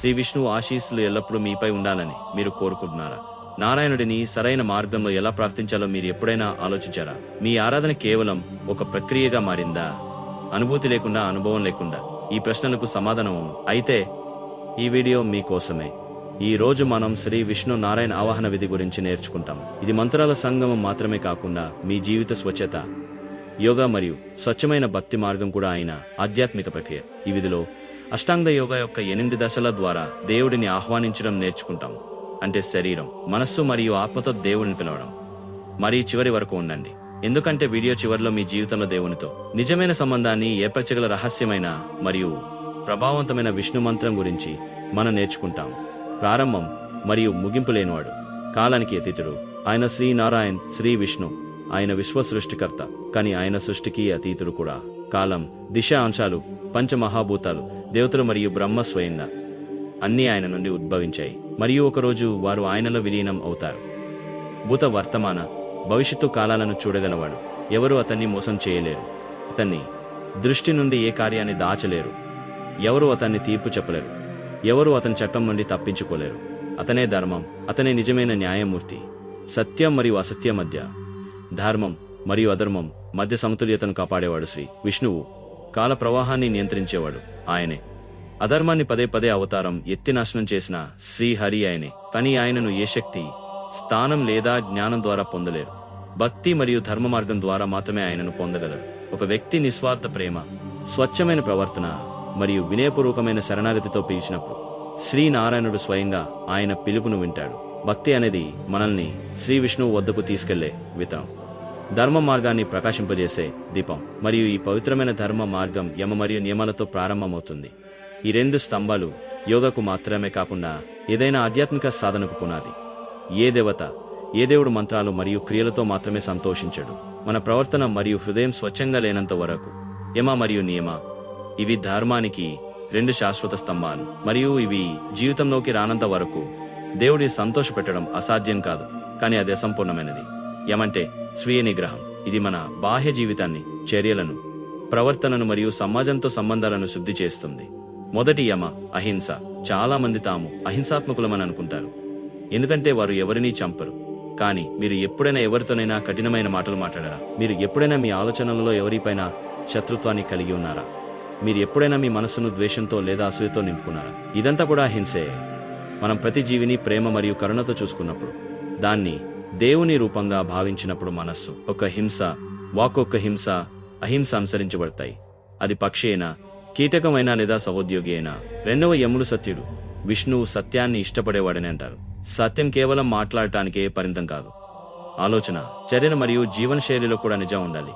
శ్రీ విష్ణువు ఆశీస్సులు ఎల్లప్పుడూ మీపై ఉండాలని మీరు కోరుకుంటున్నారా? నారాయణుడిని సరైన మార్గంలో ఎలా ప్రార్థించాలో మీరు ఎప్పుడైనా ఆలోచించారా? మీ ఆరాధన కేవలం ఒక ప్రక్రియగా మారిందా? అనుభూతి లేకుండా అనుభవం లేకుండా ఈ ప్రశ్నలకు సమాధానం అయితే ఈ వీడియో మీకోసమే. ఈ రోజు మనం శ్రీ విష్ణు నారాయణ ఆవాహన విధి గురించి నేర్చుకుంటాం. ఇది మంత్రాల సంగమం మాత్రమే కాకుండా మీ జీవిత స్వచ్ఛత యోగా మరియు స్వచ్ఛమైన భక్తి మార్గం కూడా అయిన ఆధ్యాత్మిక ప్రక్రియ. ఈ విధిలో అష్టాంగ యోగ యొక్క ఎనిమిది దశల ద్వారా దేవుడిని ఆహ్వానించడం నేర్చుకుంటాం. అంటే శరీరం మనస్సు మరియు ఆత్మతో దేవుడిని పిలవడం. మరి చివరి వరకు ఉండండి. ఎందుకంటే వీడియో చివరిలో మీ జీవితంలో దేవునితో నిజమైన సంబంధాన్ని ఏర్పరచగల రహస్యమైన మరియు ప్రభావవంతమైన విష్ణు మంత్రం గురించి మనం నేర్చుకుంటాం. ప్రారంభం మరియు ముగింపు లేనివాడు కాలానికి అతీతుడు. ఆయన శ్రీ నారాయణ్ శ్రీ విష్ణు. ఆయన విశ్వ సృష్టికర్త కానీ ఆయన సృష్టికి అతీతుడు కూడా. కాలం దిశ అంశాలు పంచమహాభూతాలు దేవతలు మరియు బ్రహ్మ స్వయంగా అన్నీ ఆయన నుండి ఉద్భవించాయి. మరియు ఒకరోజు వారు ఆయనలో విలీనం అవుతారు. భూత వర్తమాన భవిష్యత్తు కాలాలను చూడగలవాడు. ఎవరు అతన్ని మోసం చేయలేరు. అతన్ని దృష్టి నుండి ఏ కార్యాన్ని దాచలేరు. ఎవరు అతన్ని తీర్పు చెప్పలేరు. ఎవరు అతని చట్టం నుండి తప్పించుకోలేరు. అతనే ధర్మం అతనే నిజమైన న్యాయమూర్తి. సత్యం మరియు అసత్యం మధ్య ధర్మం మరియు అధర్మం మధ్య సమతుల్యతను కాపాడేవాడు శ్రీ విష్ణువు. కాల ప్రవాహాన్ని నియంత్రించేవాడు. ఆయనే. అధర్మాన్ని పదే పదే అవతారం ఎత్తి నాశనం చేసిన శ్రీహరి ఆయనే. కానీ ఆయనను ఏ శక్తి స్థానం లేదా జ్ఞానం ద్వారా పొందలేరు. భక్తి మరియు ధర్మ మార్గం ద్వారా మాత్రమే ఆయనను పొందగలరు. ఒక వ్యక్తి నిస్వార్థ ప్రేమ స్వచ్ఛమైన ప్రవర్తన మరియు వినయపూర్వకమైన శరణాగతితో పిలిచినప్పుడు శ్రీనారాయణుడు స్వయంగా ఆయన పిలుపును వింటాడు. భక్తి అనేది మనల్ని శ్రీ విష్ణువు వద్దకు తీసుకెళ్ళే వితం ధర్మ మార్గాన్ని ప్రకాశింపజేసే దీపం మరియు ఈ పవిత్రమైన ధర్మ మార్గం యమ మరియు నియమాలతో ప్రారంభమవుతుంది. ఈ రెండు స్తంభాలు యోగకు మాత్రమే కాకుండా ఏదైనా ఆధ్యాత్మిక సాధనకు పునాది. ఏ దేవత ఏ దేవుడు మంత్రాలు మరియు క్రియలతో మాత్రమే సంతోషించడు. మన ప్రవర్తన మరియు హృదయం స్వచ్ఛంగా లేనంత వరకు యమ మరియు నియమ ఇవి ధర్మానికి రెండు శాశ్వత స్తంభాలు మరియు ఇవి జీవితంలోకి రానంత వరకు దేవుడి సంతోషపెట్టడం అసాధ్యం కాదు కానీ అది అసంపూర్ణమైనది యమంటే స్వీయ నిగ్రహం ఇది మన బాహ్య జీవితాన్ని చర్యలను ప్రవర్తనను మరియు సమాజంతో సంబంధాలను శుద్ధి చేస్తుంది. మొదటి యమ అహింస. చాలా మంది తాము అహింసాత్మకులమని అనుకుంటారు. ఎందుకంటే వారు ఎవరినీ చంపరు. కానీ మీరు ఎప్పుడైనా ఎవరితోనైనా కఠినమైన మాటలు మాట్లాడారా? మీరు ఎప్పుడైనా మీ ఆలోచనలలో ఎవరిపైనా శత్రుత్వాన్ని కలిగి ఉన్నారా? మీరు ఎప్పుడైనా మీ మనస్సును ద్వేషంతో లేదా అసూయతో నింపుకున్నారా? ఇదంతా కూడా హింసే. మనం ప్రతి జీవిని ప్రేమ మరియు కరుణతో చూసుకున్నప్పుడు. దాన్ని దేవుని రూపంగా భావించినప్పుడు మనస్సు ఒక హింస వాకొక్క హింస అహింస అనుసరించబడతాయి. అది పక్షి అయినా కీటకమైనా లేదా సహోద్యోగి అయినా రెండవ యముడు సత్యుడు విష్ణువు సత్యాన్ని ఇష్టపడేవాడని అంటారు. సత్యం కేవలం మాట్లాడటానికే పరిమితం కాదు. ఆలోచన చర్యలు మరియు జీవనశైలిలో కూడా నిజం ఉండాలి.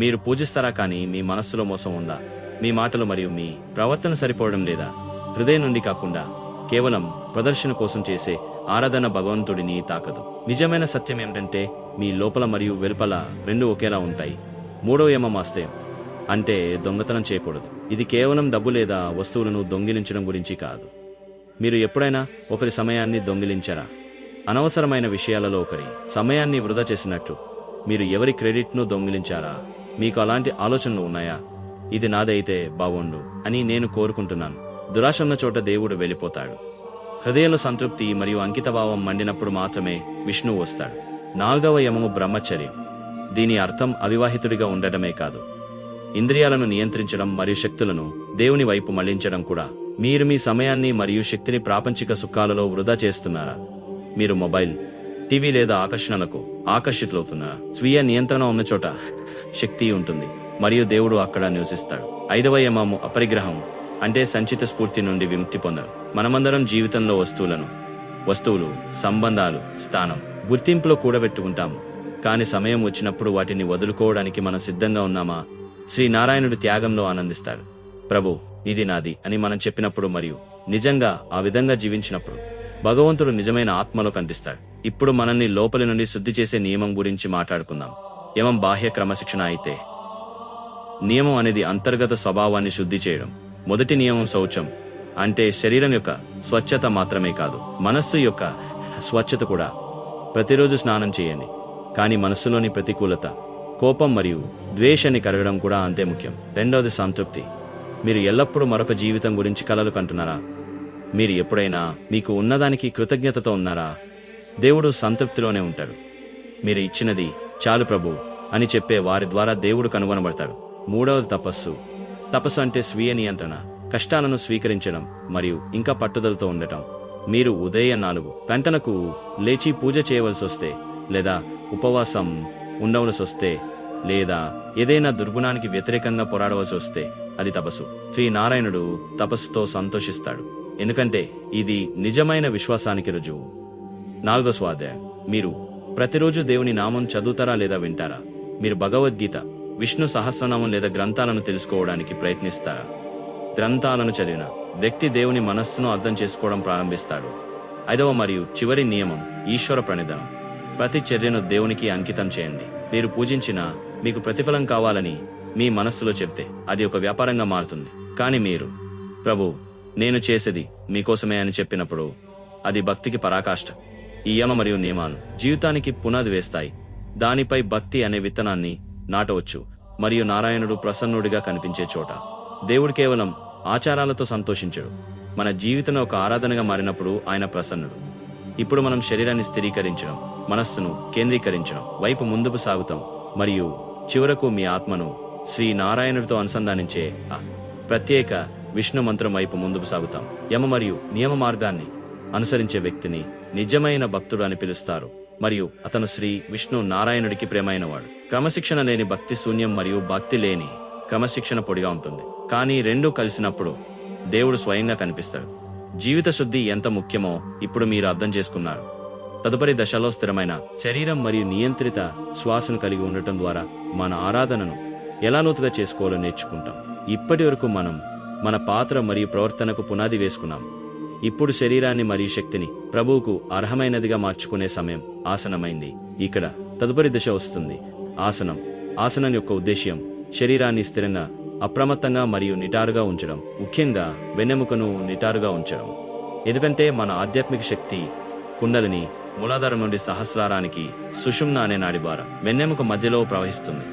మీరు పూజిస్తారా కానీ మీ మనస్సులో మోసం ఉందా? మీ మాటలు మరియు మీ ప్రవర్తన సరిపోవడం లేదా? హృదయం నుండి కాకుండా కేవలం ప్రదర్శన కోసం చేసే ఆరాధన భగవంతుడిని తాకదు. నిజమైన సత్యం ఏమిటంటే మీ లోపల మరియు వెలుపల రెండు ఒకేలా ఉంటాయి. మూడో యమం అంటే దొంగతనం చేయకూడదు. ఇది కేవలం డబ్బు లేదా వస్తువులను దొంగిలించడం గురించి కాదు. మీరు ఎప్పుడైనా ఒకరి సమయాన్ని దొంగిలించారా? అనవసరమైన విషయాలలో ఒకరి సమయాన్ని వృధా చేసినట్టు మీరు ఎవరి క్రెడిట్ను దొంగిలించారా? మీకు అలాంటి ఆలోచనలు ఉన్నాయా? ఇది నాదైతే బాగుండు అని నేను కోరుకుంటున్నాను. దురాశన్న చోట దేవుడు వెళ్ళిపోతాడు. హృదయంలో సంతృప్తి మరియు అంకితభావం మండినప్పుడు మాత్రమే విష్ణువు వస్తాడు. నాలుగవ యమము బ్రహ్మచర్యం. దీని అర్థం అవివాహితుడిగా ఉండడమే కాదు. ఇంద్రియాలను నియంత్రించడం మరియు శక్తులను దేవుని వైపు మళ్ళించడం కూడా. మీరు మీ సమయాన్ని మరియు శక్తిని ప్రాపంచిక సుఖాలలో వృధా చేస్తున్నారా? మీరు మొబైల్ టీవీ లేదా ఆకర్షణలకు ఆకర్షితులవుతున్నారా స్వీయ నియంత్రణ ఉన్న చోట శక్తి ఉంటుంది. మరియు దేవుడు అక్కడ నివసిస్తాడు. ఐదవ యమము అపరిగ్రహం అంటే సంచిత స్ఫూర్తి నుండి విముక్తి పొందడం మనమందరం జీవితంలో వస్తువులను వస్తువులు సంబంధాలు స్థానం గుర్తింపులో కూడబెట్టుకుంటాం కాని సమయం వచ్చినప్పుడు వాటిని వదులుకోవడానికి మనం సిద్ధంగా ఉన్నామా? శ్రీనారాయణుడు త్యాగంలో ఆనందిస్తాడు. ప్రభు ఇది నాది అని మనం చెప్పినప్పుడు మరియు నిజంగా ఆ విధంగా జీవించినప్పుడు భగవంతుడు నిజమైన ఆత్మలో కనిపిస్తాడు ఇప్పుడు మనల్ని లోపలి నుండి శుద్ధి చేసే నియమం గురించి మాట్లాడుకుందాం. యమం బాహ్య క్రమశిక్షణ అయితే నియమం అనేది అంతర్గత స్వభావాన్ని శుద్ధి చేయడం. మొదటి నియమం శౌచం. అంటే శరీరం యొక్క స్వచ్ఛత మాత్రమే కాదు మనస్సు యొక్క స్వచ్ఛత కూడా. ప్రతిరోజు స్నానం చేయండి. కానీ మనస్సులోని ప్రతికూలత కోపం మరియు ద్వేషాన్ని కరగడం కూడా అంతే ముఖ్యం. రెండవది సంతృప్తి. మీరు ఎల్లప్పుడూ మరొక జీవితం గురించి కలలు కంటున్నారా? మీరు ఎప్పుడైనా మీకు ఉన్నదానికి కృతజ్ఞతతో ఉన్నారా? దేవుడు సంతృప్తిలోనే ఉంటాడు. మీరు ఇచ్చినది చాలు ప్రభు అని చెప్పే వారి ద్వారా దేవుడు కనుగొనబడతాడు. మూడవది తపస్సు. తపస్సు అంటే స్వీయ నియంత్రణ కష్టాలను స్వీకరించడం మరియు ఇంకా పట్టుదలతో ఉండటం. మీరు ఉదయ నాలుగు గంటలకు లేచి పూజ చేయవలసి వస్తే లేదా ఉపవాసం ఉండవలసి వస్తే లేదా ఏదైనా దుర్గుణానికి వ్యతిరేకంగా పోరాడవలసి వస్తే అది తపస్సు. శ్రీ నారాయణుడు తపస్సుతో సంతోషిస్తాడు. ఎందుకంటే ఇది నిజమైన విశ్వాసానికి రుజువు. నాలుగో స్వాధ్యాయం. మీరు ప్రతిరోజు దేవుని నామం చదువుతారా లేదా వింటారా? మీరు భగవద్గీత విష్ణు సహస్రనామం లేదా గ్రంథాలను తెలుసుకోవడానికి ప్రయత్నిస్తారా గ్రంథాలను చదివిన వ్యక్తి దేవుని మనస్సును అర్థం చేసుకోవడం ప్రారంభిస్తాడు. ఐదవ మరియు చివరి నియమం ఈశ్వర ప్రణిధనం ప్రతి చర్యను దేవునికి అంకితం చేయండి. మీరు పూజించిన మీకు ప్రతిఫలం కావాలని మీ మనస్సులో చెప్తే అది ఒక వ్యాపారంగా మారుతుంది. కానీ మీరు ప్రభు నేను చేసేది మీకోసమే అని చెప్పినప్పుడు అది భక్తికి పరాకాష్ట. ఈ యమ మరియు నియమాలు జీవితానికి పునాది వేస్తాయి. దానిపై భక్తి అనే విత్తనాన్ని నాటవచ్చు మరియు నారాయణుడు ప్రసన్నుడిగా కనిపించే చోట. దేవుడు కేవలం ఆచారాలతో సంతోషించడు. మన జీవితం ఒక ఆరాధనగా మారినప్పుడు ఆయన ప్రసన్నుడు. ఇప్పుడు మనం శరీరాన్ని స్థిరీకరించడం మనస్సును కేంద్రీకరించడం వైపు ముందుకు సాగుతాం మరియు చివరకు మీ ఆత్మను శ్రీ నారాయణుడితో అనుసంధానించే ప్రత్యేక విష్ణు మంత్రం వైపు ముందుకు సాగుతాం. యమ మరియు నియమ మార్గాన్ని అనుసరించే వ్యక్తిని నిజమైన భక్తుడు అని పిలుస్తారు. మరియు అతను శ్రీ విష్ణు నారాయణుడికి ప్రేమైనవాడు. క్రమశిక్షణ లేని భక్తి శూన్యం మరియు భక్తి లేని క్రమశిక్షణ పొడిగా ఉంటుంది. కానీ రెండూ కలిసినప్పుడు దేవుడు స్వయంగా కనిపిస్తాడు. జీవిత శుద్ధి ఎంత ముఖ్యమో ఇప్పుడు మీరు అర్థం చేసుకున్నారు. తదుపరి దశలో స్థిరమైన శరీరం మరియు నియంత్రిత శ్వాసను కలిగి ఉండటం ద్వారా మన ఆరాధనను ఎలా లోతుగా చేసుకోవాలో నేర్చుకుంటాం. ఇప్పటి వరకు మనం మన పాత్ర మరియు ప్రవర్తనకు పునాది వేసుకున్నాం. ఇప్పుడు శరీరాన్ని మరియు శక్తిని ప్రభువుకు అర్హమైనదిగా మార్చుకునే సమయం ఆసనమైంది. ఇక్కడ తదుపరి దశ వస్తుంది. ఆసనం. ఆసనం యొక్క ఉద్దేశ్యం శరీరాన్ని స్థిరంగా అప్రమత్తంగా మరియు నిటారుగా ఉంచడం. ముఖ్యంగా వెన్నెముకను నిటారుగా ఉంచడం. ఎందుకంటే మన ఆధ్యాత్మిక శక్తి కుండలిని మూలాధారం నుండి సహస్రారానికి సుషుమ్న అనే నాడి ద్వారా వెన్నెముక మధ్యలో ప్రవహిస్తుంది.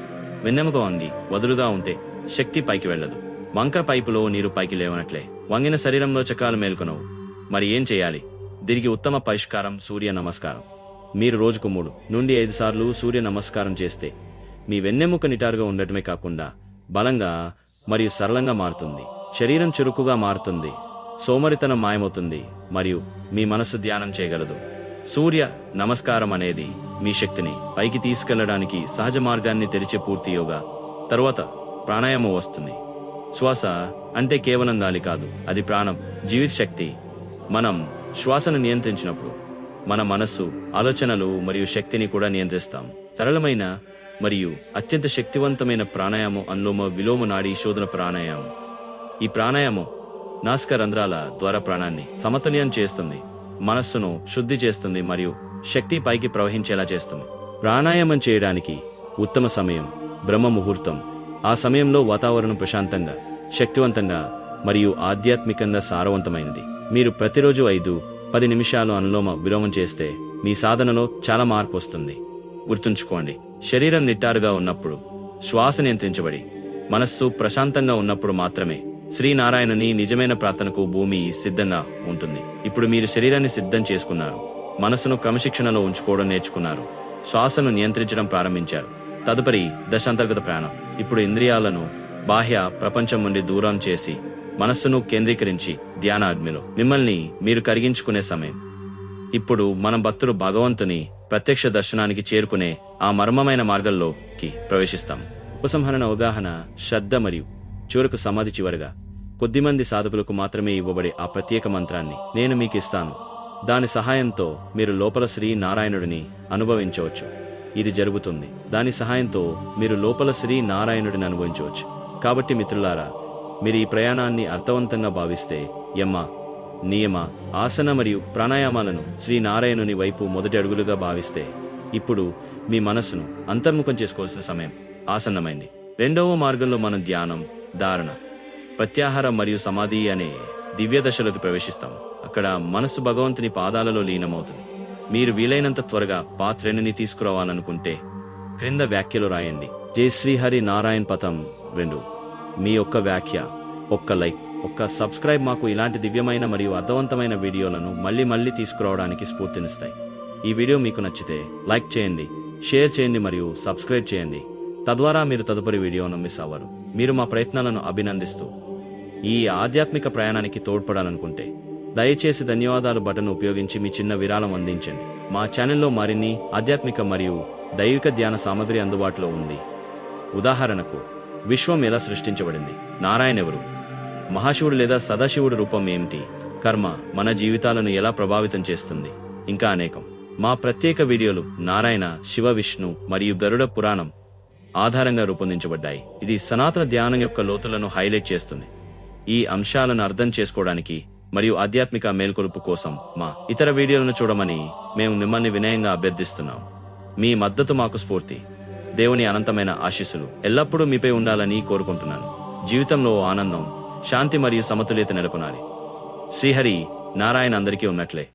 వెన్నెముక వంగి వదులుగా ఉంటే శక్తి పైకి వెళ్ళదు. వంక పైపులో నీరు పైకి లేవనట్లే. వంగిన శరీరంలో చక్రాలు మేల్కొనవు. మరి ఏం చేయాలి? దీనికి ఉత్తమ పరిష్కారం సూర్య నమస్కారం. మీరు రోజుకు మూడు నుండి ఐదు సార్లు సూర్య నమస్కారం చేస్తే మీ వెన్నెముక నిటారుగా ఉండటమే కాకుండా బలంగా మరియు సరళంగా మారుతుంది. శరీరం చురుకుగా మారుతుంది. సోమరితనం మాయమవుతుంది మరియు మీ మనసు ధ్యానం చేయగలదు. సూర్య నమస్కారం అనేది మీ శక్తిని పైకి తీసుకెళ్ళడానికి సహజ మార్గాన్ని తెరిచే పూర్తి యోగా. తరువాత ప్రాణాయామం వస్తుంది. శ్వాస అంటే కేవలం గాలి కాదు అది ప్రాణం. జీవిత శక్తి మనం శ్వాసను నియంత్రించినప్పుడు మన మనస్సు ఆలోచనలు మరియు శక్తిని కూడా నియంత్రిస్తాం. సరళమైన మరియు అత్యంత శక్తివంతమైన ప్రాణాయామం అనులోమ విలోమ నాడీ శోధన ప్రాణాయామం. ఈ ప్రాణాయామం నాస్క రంధ్రాల ద్వారా ప్రాణాన్ని సమతుల్యం చేస్తుంది మనస్సును శుద్ధి చేస్తుంది మరియు శక్తి పైకి ప్రవహించేలా చేస్తుంది. ప్రాణాయామం చేయడానికి ఉత్తమ సమయం బ్రహ్మ ముహూర్తం. ఆ సమయంలో వాతావరణం ప్రశాంతంగా శక్తివంతంగా మరియు ఆధ్యాత్మికంగా సారవంతమైనది. మీరు ప్రతిరోజు ఐదు పది నిమిషాలు అనులోమ విలోమం చేస్తే మీ సాధనలో చాలా మార్పు వస్తుంది. గుర్తుంచుకోండి శరీరం నిట్టారుగా ఉన్నప్పుడు శ్వాస నియంత్రించబడి మనస్సు ప్రశాంతంగా ఉన్నప్పుడు మాత్రమే శ్రీనారాయణని నిజమైన ప్రార్థనకు భూమి సిద్ధంగా ఉంటుంది. ఇప్పుడు మీరు శరీరాన్ని సిద్ధం చేసుకున్నారు. మనసును క్రమశిక్షణలో ఉంచుకోవడం నేర్చుకున్నారు. శ్వాసను నియంత్రించడం ప్రారంభించారు. తదుపరి దశాంతర్గత ప్రాణం. ఇప్పుడు ఇంద్రియాలను బాహ్య ప్రపంచం నుండి దూరం చేసి మనస్సును కేంద్రీకరించి ధ్యాన అగ్నిలో మిమ్మల్ని మీరు కరిగించుకునే సమయం. ఇప్పుడు మన భక్తులు భగవంతుని ప్రత్యక్ష దర్శనానికి చేరుకునే ఆ మర్మమైన మార్గంలోకి ప్రవేశిస్తాం. ఉపసంహరణ అవగాహన శ్రద్ధ మరియు చివరకు సమాధి చివరగా కొద్దిమంది సాధకులకు మాత్రమే ఇవ్వబడే ఆ ప్రత్యేక మంత్రాన్ని నేను మీకు ఇస్తాను. దాని సహాయంతో మీరు లోపల శ్రీ నారాయణుడిని అనుభవించవచ్చు. ఇది జరుగుతుంది. దాని సహాయంతో మీరు లోపల శ్రీ నారాయణుడిని అనుభవించవచ్చు. కాబట్టి మిత్రులారా మీరు ఈ ప్రయాణాన్ని అర్థవంతంగా భావిస్తే యమ్మ నియమ ఆసన మరియు ప్రాణాయామాలను శ్రీ నారాయణుని వైపు మొదటి అడుగులుగా భావిస్తే ఇప్పుడు మీ మనస్సును అంతర్ముఖం చేసుకోవాల్సిన సమయం ఆసన్నమైంది. రెండవ మార్గంలో మనం ధ్యానం ధారణ ప్రత్యాహారం మరియు సమాధి అనే దివ్య దశలోకి ప్రవేశిస్తాం. అక్కడ మనస్సు భగవంతుని పాదాలలో లీనమవుతుంది. మీరు వీలైనంత త్వరగా పాత్రెనిని తీసుకురావాలనుకుంటే క్రింద వ్యాఖ్యలు రాయండి. జై శ్రీహరి నారాయణ్ పథం రెండు. మీ యొక్క వ్యాఖ్య ఒక్క లైక్ ఒక్క సబ్స్క్రైబ్ మాకు ఇలాంటి దివ్యమైన మరియు అర్థవంతమైన వీడియోలను మళ్ళీ మళ్ళీ తీసుకురావడానికి స్ఫూర్తినిస్తాయి. ఈ వీడియో మీకు నచ్చితే లైక్ చేయండి షేర్ చేయండి మరియు సబ్స్క్రైబ్ చేయండి. తద్వారా మీరు తదుపరి వీడియోను మిస్ అవ్వరు. మీరు మా ప్రయత్నాలను అభినందిస్తూ ఈ ఆధ్యాత్మిక ప్రయాణానికి తోడ్పడాలనుకుంటే దయచేసి ధన్యవాదాలు బటన్ ఉపయోగించి మీ చిన్న విరాళం అందించండి. మా ఛానల్లో మరిన్ని ఆధ్యాత్మిక మరియు దైవిక ధ్యాన సామగ్రి అందుబాటులో ఉంది. ఉదాహరణకు విశ్వం ఎలా సృష్టించబడింది? నారాయణ ఎవరు మహాశివుడు లేదా సదాశివుడు రూపం ఏమిటి? కర్మ మన జీవితాలను ఎలా ప్రభావితం చేస్తుంది? ఇంకా అనేకం. మా ప్రత్యేక వీడియోలు నారాయణ శివ విష్ణు మరియు గరుడ పురాణం ఆధారంగా రూపొందించబడ్డాయి. ఇది సనాతన ధ్యానం యొక్క లోతులను హైలైట్ చేస్తుంది. ఈ అంశాలను అర్థం చేసుకోవడానికి మరియు ఆధ్యాత్మిక మేల్కొలుపు కోసం మా ఇతర వీడియోలను చూడమని మేము మిమ్మల్ని వినయంగా అభ్యర్థిస్తున్నాం. మీ మద్దతు మాకు స్ఫూర్తి. దేవుని అనంతమైన ఆశీస్సులు. ఎల్లప్పుడూ మీపై ఉండాలని కోరుకుంటున్నాను. జీవితంలో ఆనందం శాంతి మరియు సమతుల్యత నెలకొనాలి. శ్రీహరి నారాయణ అందరికీ ఉన్నట్లే.